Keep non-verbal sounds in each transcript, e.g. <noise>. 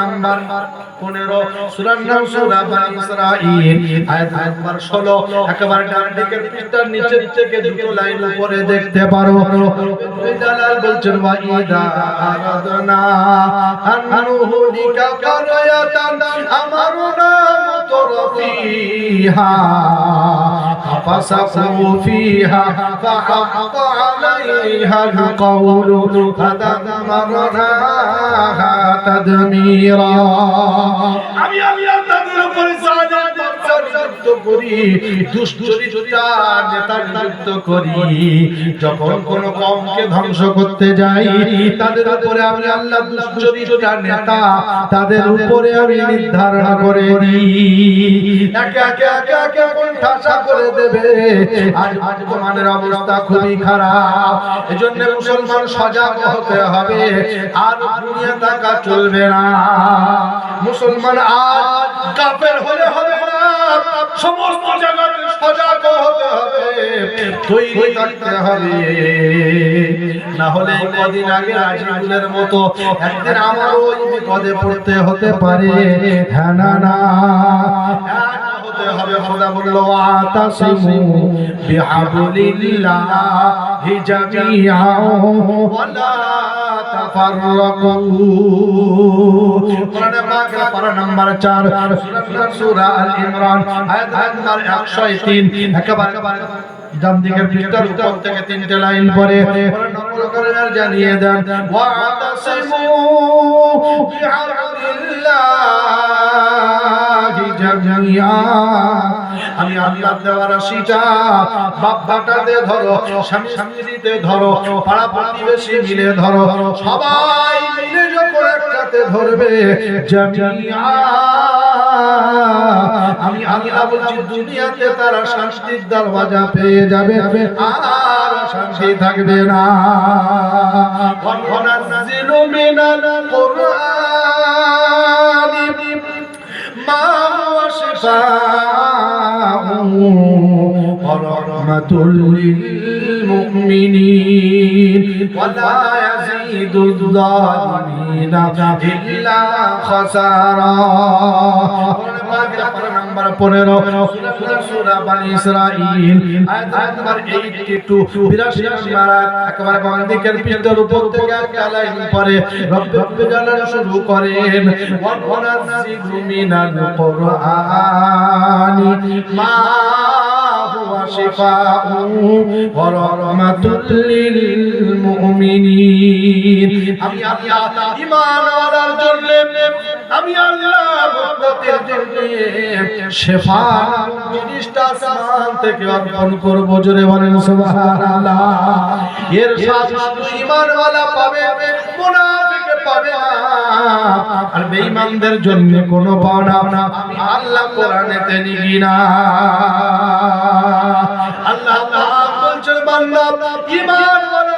Number 15 সূরার নাম সূরা বানী ইসরাঈল, আয়াত নাম্বার 16 একেবারে ডান দিকের পৃষ্ঠার নিচের থেকে দুটো লাইন উপরে দেখতে পারো। জালাল বলছেন ওয়া ইদা আরাদনা আন নুহলিকা কারয়াতান تبطر فيها فسقوا فيها فحق عليها القول فدمرناها تدميرا করি করি। যখন কোন কমকে ধ্বংস করতে যাই, তাদের উপরে আমি আল্লাহ নেতা, তাদের উপরে আমি নির্ধারণ করে একে একে একে একে করে দেবে। আজ বর্তমানের অবস্থা খুবই খারাপ। এজন্য মুসলমান সজাগ হতে হবে। আর দুনিয়া টাকা চলবে না। মুসলমান আজ কাফের হলে হবে। সমস্ত জগতে সজাগ হতে হবে। তৈরি থাকতে হবে। না হলে কদিন আগে রাজিবুলের মতো একদিন আমারও ওই বিপদে পড়তে হতে পারে। হ্যাঁ না না। এক হতে হবে খোদা বলল আতাসিমু বিহাবলিল্লাহি জামিআ ওয়ালা তাফাররাকু। কোরআনে পাকের পারা নাম্বার 4 সূরা আল ইমরান, আয়াত নাম্বার 103 একেবারে ডান দিকের পৃষ্ঠার উপর থেকে তিনটে লাইন পরে নকল করেন আর জানিয়ে দেন আমি আল্লাহ দেওয়ার রাশিটা বাপ বাটাতে ধরো, স্বামী স্বামীতে ধরো, পাড়া প্রতিবেশী মিলে ধরো, সবাই মিলে যখন একসাথে ধরবে জামিয়া আমি আল্লাহ বলছি, দুনিয়াতে তারা শান্তির দরওয়াজা পেয়ে যাবে, আর শান্তি থাকবে না। ওয়ানাজিলু মিনাল, কুরআনি। يشاء ورحمة للمؤمنين ولا يزيد الظالمين إلا خسارا নাম্বার 15 সূরা বানি ইসরাঈল, আয়াত নাম্বার 82 82 নাম্বার একেবারে বাম দিকের পৃষ্ঠার উপর থেকে একটা লাইন পরে রব্বে জালাল শুরু করেন মা আমি আল্লাহ আমি জোরে বলেন এর সাথে পাবে পাবে আর বেঈমানদের জন্য কোনো পাওনা না। আমি আল্লাহ কোরআনেতে নিবি না আল্লাহ বলছেন, বান্দা ঈমানওয়ালার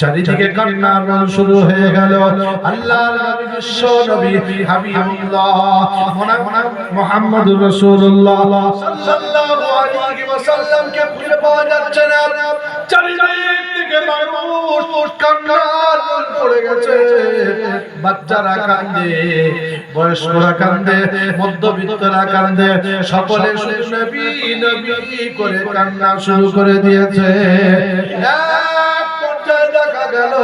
চারিদিকে কান্নার রোল শুরু হয়ে গেল। আল্লাহ ওয়াসাল্লামকে খুঁজে পাওয়া যাচ্ছে না। চারিদিক থেকে মানুষ কান্নার পড়ে গেছে। বাচ্চারা কান্দে, বয়স্করা কান্দে, মধ্যবিত্তরা কান্দে, সকলে করে কান্না শুরু করে দিয়েছে। দেখা গেল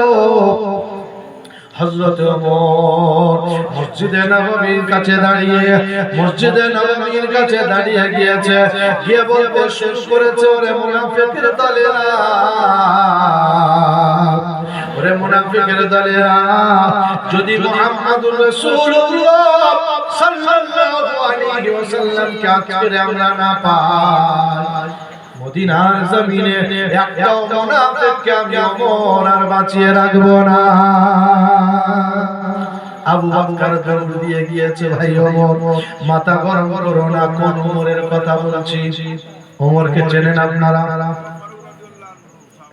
ওমর মসজিদে নববীর কাছে দাঁড়িয়ে, মসজিদে নববীর কাছে দাঁড়িয়ে গিয়েছে। গিয়ে বলতে শুরু করেছে ওরে মুনাফিকের দলেরা ওরে মুনাফিকের দলেরা যদি মুহাম্মাদুর রাসূলুল্লাহ সাল্লাল্লাহু আলাইহি ওয়াসাল্লামকে আজকে আমরা না পাই মদিনার জমিনে একটাও মুনাফিককে আমি অমর আর বাঁচিয়ে রাখব না। আবু বকর দৌড় দিয়ে গিয়েছে ভাই ওমর মাথা গরম করো না কোন ওমরের কথা বলছি। ওমরকে চেনেন আপনারা?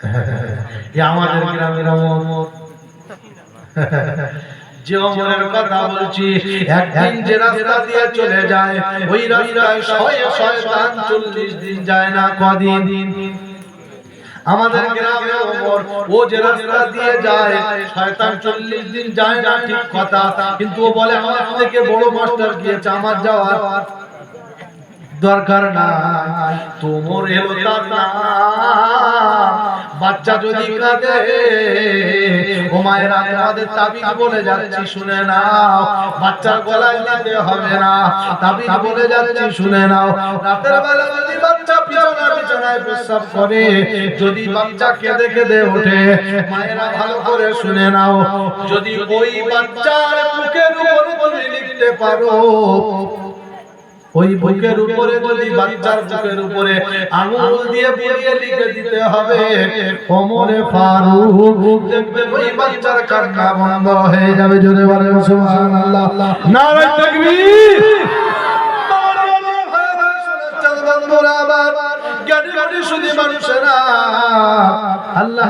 <laughs> আমাদের গ্রামের ওমর <laughs> যে কথা বলছি, একদিন যে রাস্তা দিয়ে চলে যায়, ওই রাস্তায় শয়ে শয়তান চল্লিশ দিন যায় না কদিন। আমাদের গ্রামে ওমর ও যে রাস্তা দিয়ে যায়, শয়তান চল্লিশ দিন যায় না ঠিক কথা, কিন্তু ও বলে, আমার থেকে বড় মাস্টার গিয়েছে, আমার যাওয়ার। দরকার নাই, তোমর এলো তার বাচ্চা যদি কাঁদে, ও মায়েরা তোমাদের তাবিজ বলে যাচ্ছি, শুনে নাও। বাচ্চার গলায় দিতে হবে না, তাবিজ বলে যাচ্ছি, শুনে নাও। রাতের বেলা যদি বাচ্চা পিছনে পিছনায় প্রস্রাব করে, যদি বাচ্চা কেঁদে কেঁদে ওঠে, মায়েরা ভালো করে শুনে নাও। যদি ওই বাচ্চার বুকের উপরে তুমি লিখতে পারো ওই বুকের উপরে যদি বাচ্চার বুকের উপরে আঙুল দিয়ে বুলিয়ে লিখে দিতে হবে। ওমরে ফারুক। দেখবে ওই বাচ্চার কান্না বন্ধ হয়ে যাবে জোরে বলে। সুবহানাল্লাহ। নারায়ে তাকবীর। মানুষেরা। আল্লাহ।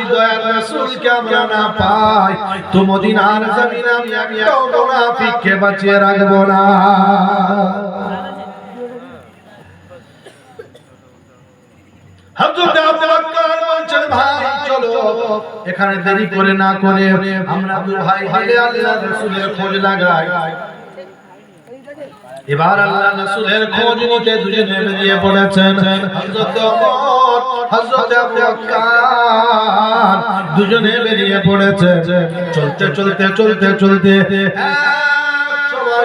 যদি দয়ার রাসূলকে আমরা না পাই, তো মদিনার জমিনে আমি একটাও মুনাফিককে বাঁচিয়ে রাখব না। এখানে দেরি করে না করে আমরা দু ভাই মিলে আল্লাহর রাসূলের খোঁজ লাগাই। এবার আল্লাহ রাসূলের খোঁজ নিতে দুজনে বেরিয়ে পড়েছেন। হযরত ওমর, হযরত আবু বকর দুজনে বেরিয়ে পড়েছে চলতে চলতে চলতে চলতে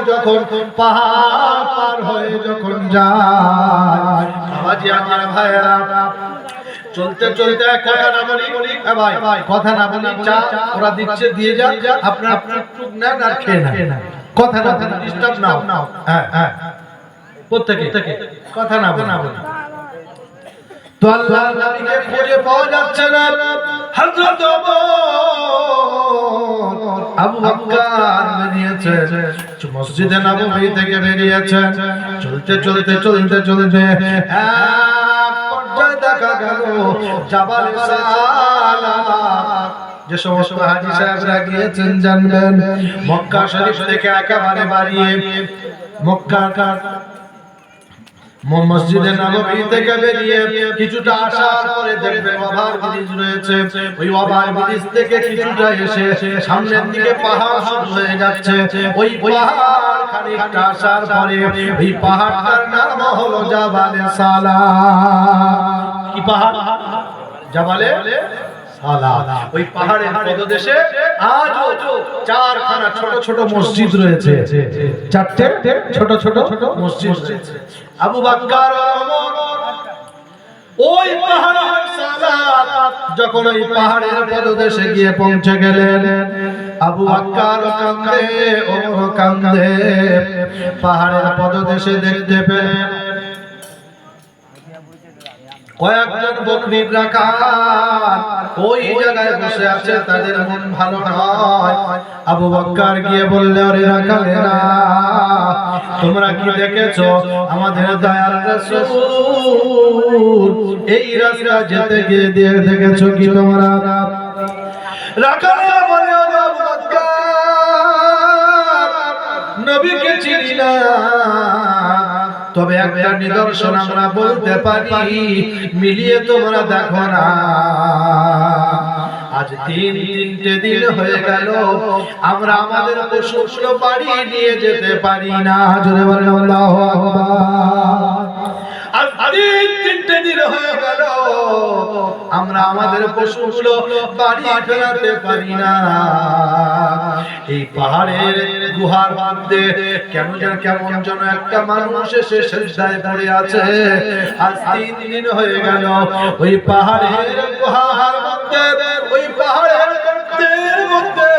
যখন পাহাড় পার হয়ে যখন যায় বাবাজি আমার ভাইয়েরা, চলতে চলতে কথা না বলি ভাই, কথা না বলি, চা ওরা দিচ্ছে, দিয়ে যা আপনার আপনার টুক নেন আর খেয়ে না কথা না ডিস্টার্ব নাও হ্যাঁ হ্যাঁ। প্রত্যেকে কথা না বলি। তো আল্লাহ নবীকে খুঁজে পাওয়া যাচ্ছে না। হযরত ওমর আবু বকর বেরিয়েছে মসজিদে নববী থেকে বেরিয়েছে চলতে চলতে চলতে চলতে এক পর্যায়ে দেখা গেল জাবাল সালাম। যে সমস্ত হাজি সাহেবরা গিয়েছেন জানবেন, মক্কা শরীফ থেকে একেবারে বাড়িয়ে মক্কা মসজিদে বেরিয়ে কিছুটা আসার পরে দেখবেন ওভার ব্রিজ রয়েছে। ওই ব্রিজ থেকে কিছুটা এসে সামনের দিকে পাহাড় হয়ে যাচ্ছে। ওই সালা। কি পাহাড়? জাবালে? সালা ওই পাহাড়ের পদদেশে আজও চারখানা ছোট ছোট মসজিদ রয়েছে। চারটে ছোট ছোট ছোট মসজিদ আবু বাক্কার ওমর, ওই সালাত যখন ওই পাহাড়ের পদদেশে গিয়ে পৌঁছে গেলেন, আবু বাক্কার কান্দে, ওমর কান্দে, পাহাড়ের পদদেশে দেখতে পেলেন। কয়েকজন বকরির রাখাল ওই জায়গায় বসে আছে, তাদের মন ভালো নয়। আবু বক্কর গিয়ে বললে ওরে রাখালেরা, তোমরা কি দেখেছ? আমাদের দয়াল রাসূল এই রাস্তা যেতে গিয়ে দিয়ে দেখেছ কি তোমরা? রাখালেরা বলে ওরে আবু বক্কর, নবীকে চিনি না। তবে একটা নিদর্শন আমরা বলতে পারি মিলিয়ে তোমরা দেখো না। আজ তিন তিনটে দিন হয়ে গেল। আমরা আমাদের পশুগুলো বাড়ি নিয়ে যেতে পারি না। জোরে বলেন আল্লাহু আকবার। আজ তিন তিনটে দিন হয়ে গেল। আমরা আমাদের পশুগুলো বাড়ি ফেরাতে পারি না। এই পাহাড়ের গুহার মধ্যে কেন যেন কেমন যেন একটা মানুষ এসে সেজদায় পড়ে আছে। আজ তিন দিন হয়ে গেল ওই পাহাড়ের গুহার মধ্যে, ওই পাহাড়ের গর্তের মধ্যে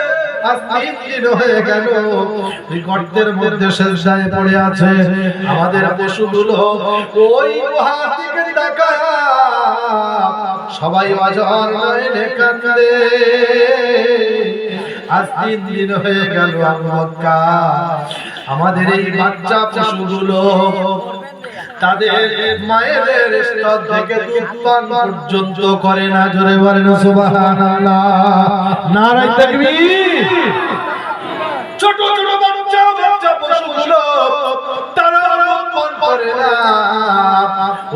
সবাই অজর কান্দে আজ তিন দিন হয়ে গেল মক্কা। আমাদের এই বাচ্চা পশুগুলো তাদের মায়েদের স্তর থেকে দুধ পর্যন্ত করে না, জোরে নারায় তাকবীর। ছোট ছোট বাচ্চা বাচ্চা পশুগুলো তারা পান করে না।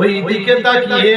ওই দিকে তাকিয়ে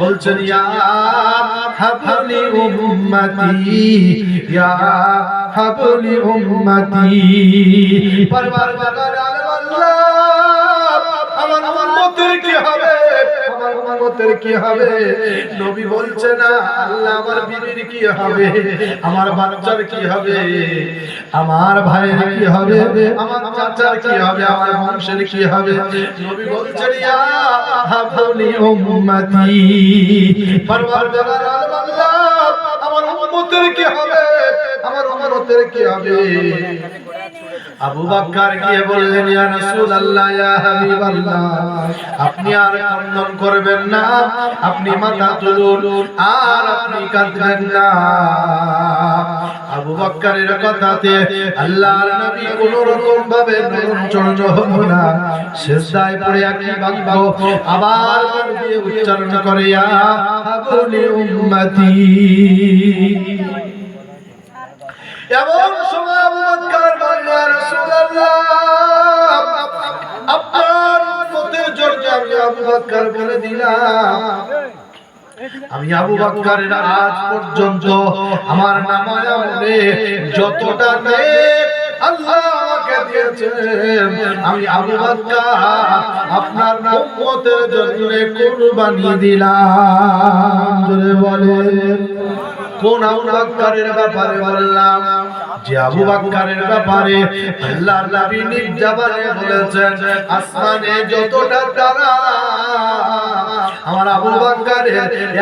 বলছেন হাবলি উম্মতি হাবলি উম্মতি। আল্লাহ আমার কি হবে? উম্মতের কি হবে? নবী বলছে না আল্লাহ, আমার বিবির কি হবে? আমার বাচ্চার কি হবে? আমার ভাইয়ের কি হবে? আমার চাচার কি হবে? আমার বংশের কি হবে? নবী বলছেন, ইয়া হাবলি উম্মতি পরওয়ারগার আলম আল্লাহ আমার উম্মতের কি হবে? আমার উম্মতের কি হবে? আবু বকর গিয়ে বললেন, ইয়া রাসূলুল্লাহ, ইয়া হাবিবাল্লাহ, আপনি আর কান্না করবেন না, আপনি মাথা তুলুন, আর আপনি কাঁদবেন না। আবু কথাতে আল্লাহর নবী রকম ভাবে নরম হলো না। সিজদায় পড়ে বাক্য আবার দিয়ে উচ্চারণ করে, ইয়া হাবলি উম্মতি। এমন সময় আবু আপনার আমি আবু বলে দিলাম আমি আবু বকরের আজ পর্যন্ত আমার নামায় যতটা নেক আল্লাহ আমি আবু বকর আপনার জন্য কুরবানি দিলাম। বলেন। কোন আবু বকরের ব্যাপারে বললাম? যে আবু বকরের ব্যাপারে আল্লাহর নবী নিজ বলেছেন, আসমানে যতটা তারা, আমার আবু বকরের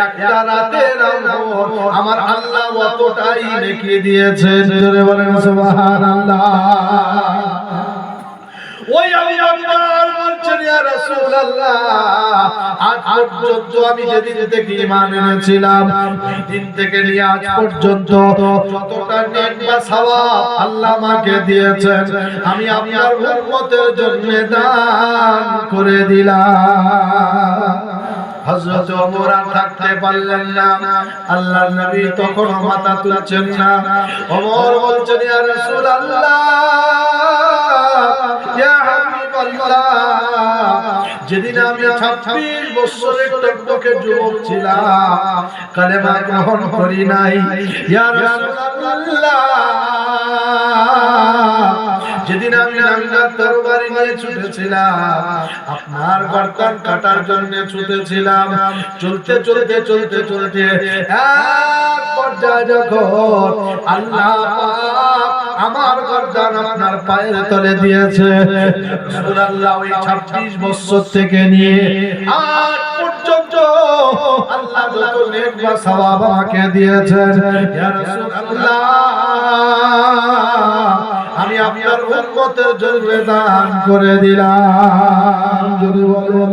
একটা রাতের আমল আমার আল্লাহ অতটাই লিখে দিয়েছেন। জোরে বলেন সুবহানাল্লাহ। ওই আবু বলছেন আমি দিন থেকে নিয়ে আজ পর্যন্ত যতটা আল্লাহ আমাকে দিয়েছেন, আমি আপনার উম্মতের জন্য দান করে দিলাম। হযরত ওমর থাকতে পারলেন না, আল্লাহর নবী তখন মাথা তুলছেন না। ওমর বলছেন, ইয়া রাসূলুল্লাহ, ইয়া হাবিবাল্লাহ যেদিন আমি 26 বছরের টকটকে যুবক ছিলাম, কালেমা গ্রহণ করি নাই। যেদিন আমি নাঙ্গা তরবারি নিয়ে ছুটেছিলাম, আপনার গর্দান কাটার জন্য ছুটেছিলাম। চলতে চলতে চলতে চলতে এক পর্যায়ে যখন আল্লাহ আমার গর্দান আপনার পায়ের তলে দিয়েছে। রাসূলুল্লাহ ওই 26 বছর থেকে নিয়ে আজ পর্যন্ত আল্লাহ যত নেক বা সওয়াব আমাকে দিয়েছেন। ইয়া রাসূলুল্লাহ, আমি আপনার উম্মতের জন্য দান করে দিলাম। যদি বলেন।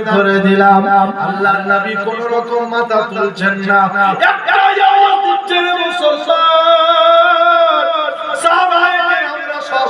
করে দিলাম। আল্লাহর নবী কোন রকম মাথা তুলছেন না। মুসলমান।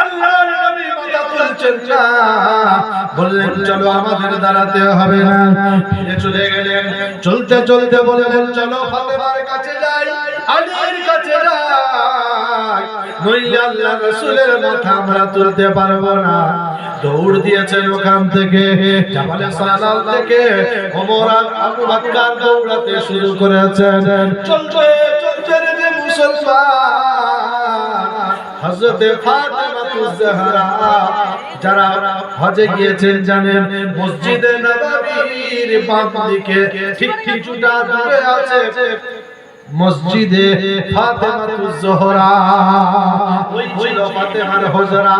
আল্লাহর নবী না। বললেন, চলো আমাদের দাঁড়াতে হবে না। ফিরে চলে গেলেন। চলতে চলতে বললেন, চলো ফাতেমার কাছে যাই, আলীর কাছে যাই। দৌড় দিয়েছেন ওখান থেকে। থেকে আর দৌড়াতে শুরু করেছেন। চলতে চলতে মুসলমান। হযরতে ফাতেমা যারা হজে গিয়েছেন জানেন, মসজিদে নববীর বাম দিকে ঠিক ঠিক কিছুটা দূরে আছে মসজিদে ফাতেমা জোহরা। ওই ছিল ফাতেমার হজরা।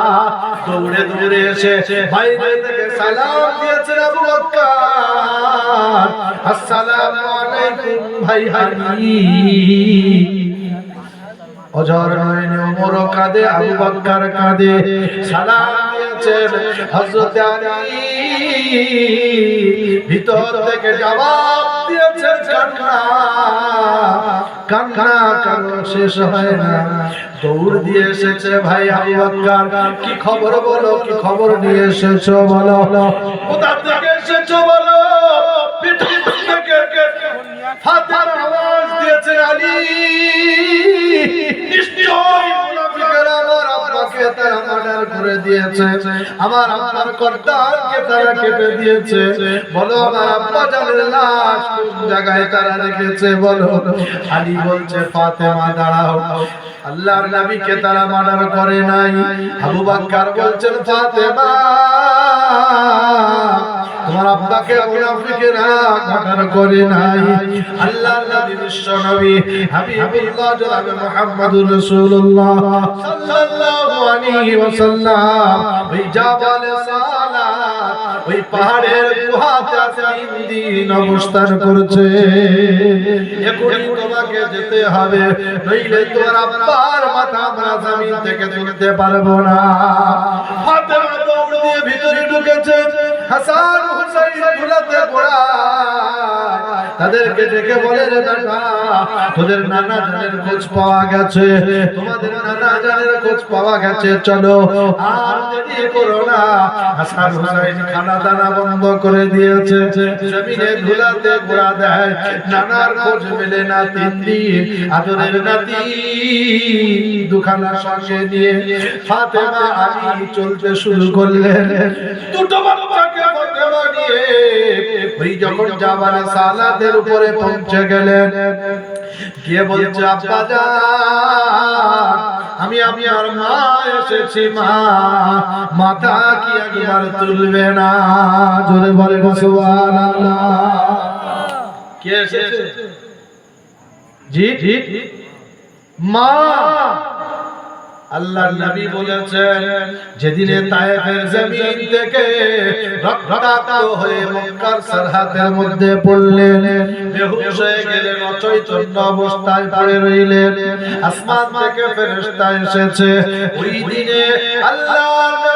দৌড়ে দৌড়ে এসে বাইরে থেকে সালাম দিয়েছেন আবু বকর। আসসালামু আলাইকুম ভাই হানি। কাঁদে কাঁদে। সালাম শেষ হয় না। দৌড় দিয়ে এসেছে ভাই আবু বকর কি খবর বলো, কি খবর নিয়ে এসেছ বলো। কোথা এসেছ বলো? পৃথিবী থেকে। আওয়াজ দিয়েছে আলী। করে দিয়েছে। আমার আমার কর্তাকে তারা কেটে দিয়েছে। বলো, আমার আব্বা জানের লাশ জায়গায় তারা রেখেছে? বলো। আলী বলছে, ফাতেমা, দাঁড়াও। আল্লাহর নবীকে তারা মার্ডার করে নাই। আবু বকর বলছেন, ফাতেমা তোমার আব্বাকে মুনাফিকেরা মার্ডার করে নাই। আল্লাহর নবী বিশ্ব নবী হাবিবুল্লাহ জনাবে মুহাম্মদুর রাসূলুল্লাহ সাল্লাল্লাহু আলাইহি ওয়াসাল্লাম। ওই জাবালে সালাত, ওই পাহাড়ের গুহাতে তিন দিন অবস্থান করছে। এখনই তোমাকে যেতে হবে, নইলে তোমার আব্বার মাথা আমরা জমিন থেকে তুলতে পারব না। ফাতেমা ভিতরে ঢুকেছে হাসান হুসাইন গুলাতে ঘোড়া তাদেরকে ডেকে বলে রে বেটা তোদের নানা জানের খোঁজ পাওয়া গেছে। তোমাদের নানা জানের খোঁজ পাওয়া গেছে, চলো। আর দেরি করো না। হাসান হুসাইন খানা দানা বন্ধ করে দিয়েছে। জমিনে ধুলাতে ঘোড়া দেয়। নানার খোঁজ মেলে না তিন দিন। আদরের নাতি দুখানা সঙ্গে নিয়ে ফাতেমা আলী চলতে শুরু করলেন। দুটো বাচ্চাকে ফাতেমা নিয়ে। ওই যখন জাবানে সালাতের উপরে পৌঁছে গেলেন। গিয়ে বলছে, আব্বা আমি আমি আর মা এসেছি, মা। মাথা কি একবার তুলবে না? জোরে বলে সুবহানাল্লাহ। কে এসেছে? জি জি। মা আল্লাহর নবী বলেছেন, যেদিনে তায়েফের জমিন থেকে রক্তাক্ত হয়ে মক্কার সরহাতের মধ্যে পড়লেন, বেহুশ হয়ে গেলেন, অচৈতন্য অবস্থায় পড়ে রইলেন। আসমান থেকে ফেরেশতা এসেছে, ওই দিনে আল্লাহর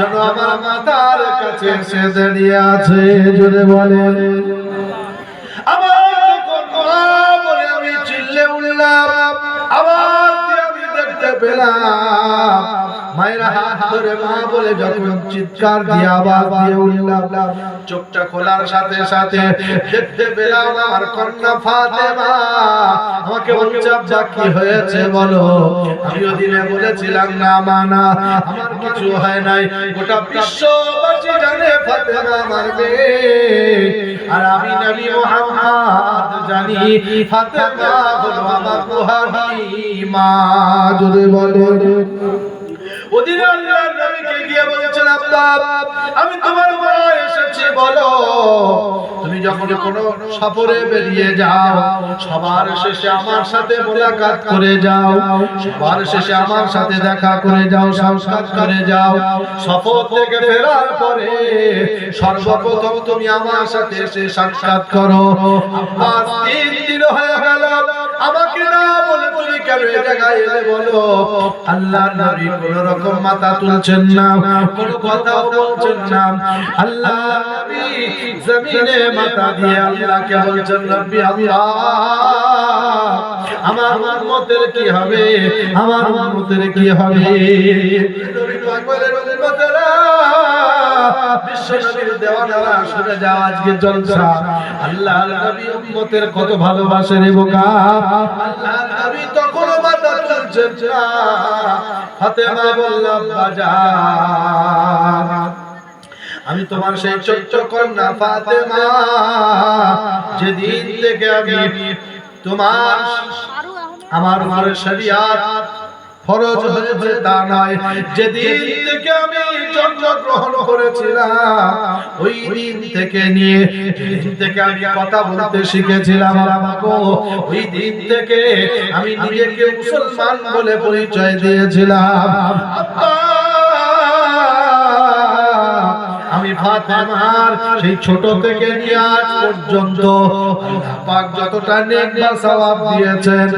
যেন আমার মাতার কাছে এসে দাঁড়িয়ে আছে। আমার বলে আমি চিল্লে উঠলাম। আবার আমি দেখতে পেলাম। মায়ের পেলাম আমার কন্যা ফাতেমা। আমাকে কি হয়েছে বলো? আমি ওদিনে বলেছিলাম, না মানা আমার কিছু হয় নাই। গোটা বিশ্ববাসী জানে ফাতেমা আমার আর আমি নবী মুহাম্মদ জানি, ফাতেমা হলো আমার রুহানি মা। যদি বলে। ওদিনে আমি তোমার এসেছি, বলো। তুমি যখন কোনো সফরে বেরিয়ে যাও, সবার শেষে আমার সাথে মোলাকাত করে যাও। সবার শেষে আমার সাথে দেখা করে যাও, সাক্ষাৎ করে যাও। সফর থেকে ফেরার পরে সর্বপ্রথম তুমি আমার সাথে এসে সাক্ষাৎ করো। আব্বা তিন দিন হয়ে গেল। আমাকে না বলে তুমি কেন এ জায়গায় বলো? আল্লাহর নবী কোন রকম মাথা তুলছেন না। কোন আল্লাহ আল্লাহ, আমার উম্মতের কি হবে? আমার কি হবে? উম্মতের কত ভালোবাসে রে বোকা। আল্লাহর নবী তখন আমি তোমার সেই চৈত্র কন্যা ফাতেমা। যেদিন থেকে আমি তোমার আমার আমার শরিয়াত ফরজ হয়েছে তা নয়। যেদিন থেকে আমি জন্মগ্রহণ করেছিলাম, ওই দিন থেকে নিয়ে যেদিন থেকে আমি কথা বলতে শিখেছিলাম আমাকে, ওই দিন থেকে আমি নিজেকে মুসলমান বলে পরিচয় দিয়েছিলাম। আব্বা আমি ফাতেমার সেই ছোট থেকে নিয়ে আজ পর্যন্ত পাক যতটা নেক সওয়াব দিয়েছেন,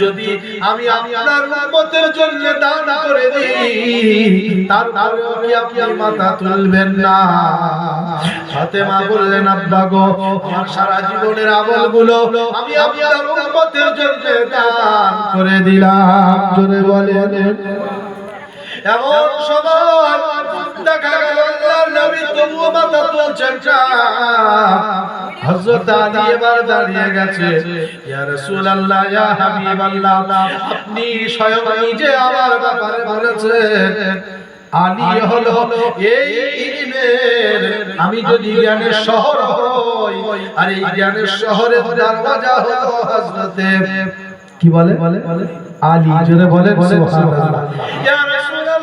যদি আমি আপনার উম্মতের জন্য দান করে দিই, তারপরেও কি আপনি মাথা তুলবেন না? ফাতেমা বললেন, আব্বা গো, আমার সারা জীবনের আমলগুলো আমি আপনার উম্মতের জন্য দান করে দিলাম। জোরে বলেন। এমন আপনি স্বয়ং নিজে আমার ব্যাপারে বলেছেন। এই আমি যদি জ্ঞানের শহর হই, আর এই জ্ঞানের শহরের দরওয়াজা হলো হযরতে কি বলে? বলে আলী, জোরে বলে সুবহানাল্লাহ।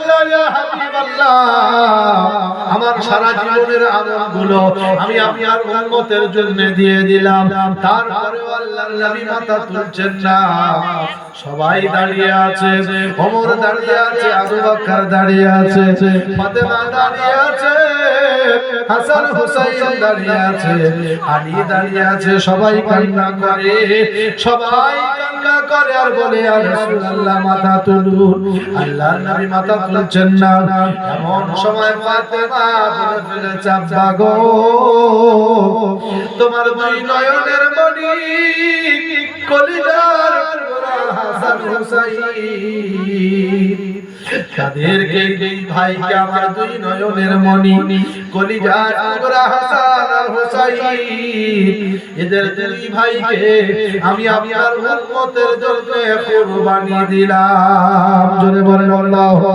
রাসূলুল্লাহ ইয়া হাবিবাল্লাহ। আমার সারা জীবনের আমলগুলো আমি আপনার উম্মতের জন্য দিয়ে দিলাম। তারপরেও আল্লাহর নবী মাথা তুলছেন না। সবাই দাঁড়িয়ে আছে। ওমর দাঁড়িয়ে আছে, আবু বকর দাঁড়িয়ে আছে, ফাতেমা দাঁড়িয়ে আছে, হাসান হুসাইন দাঁড়িয়ে আছে, আলী দাঁড়িয়ে আছে। সবাই কান্না করে, সবাই কান্না করে আর বলে আর রাসূলুল্লাহ, মাথা তুলুন। আল্লাহর নবী মাথা তুলছেন না। এমন সময় ফাতেমা বলে ফেলেছে আব্বা গো। তোমার দুই নয়নের মণি কলিজার হাসান হুসাইন। তাদেরকে দুই ভাইকে আমার দুই নয়নের মণি কলিজার টুকরা হাসান আর হুসাইন। এদের দুই ভাইকে আমি আপনার উম্মতের জন্য কুরবানি দিলাম। জোরে বলেন, আল্লাহু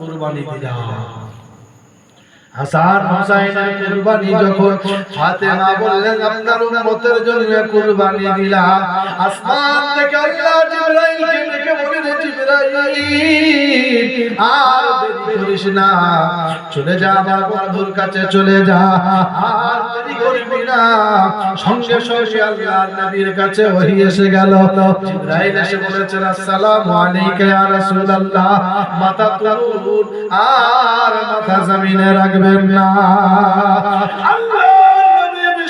কুরবানি দিলাম। হাসান হুসাইনের কুরবানি, যখন ফাতেমা বললেন, আপনার উম্মতের জন্য কুরবানি দিলাম। আসমান থেকে আল্লাহ ডেকে চলে যা আমার বন্ধুর কাছে, চলে যা। আর দেরি করবি না। সঙ্গে সঙ্গে আল্লাহর নবীর কাছে ওহী এসে গেল। জিবরাইল এসে বলেছেন, আসসালামু আলাইকা ইয়া রাসূলুল্লাহ। মাথা তুলুন, আর মাথা জমিনে রাখবেন না। আল্লাহর নবী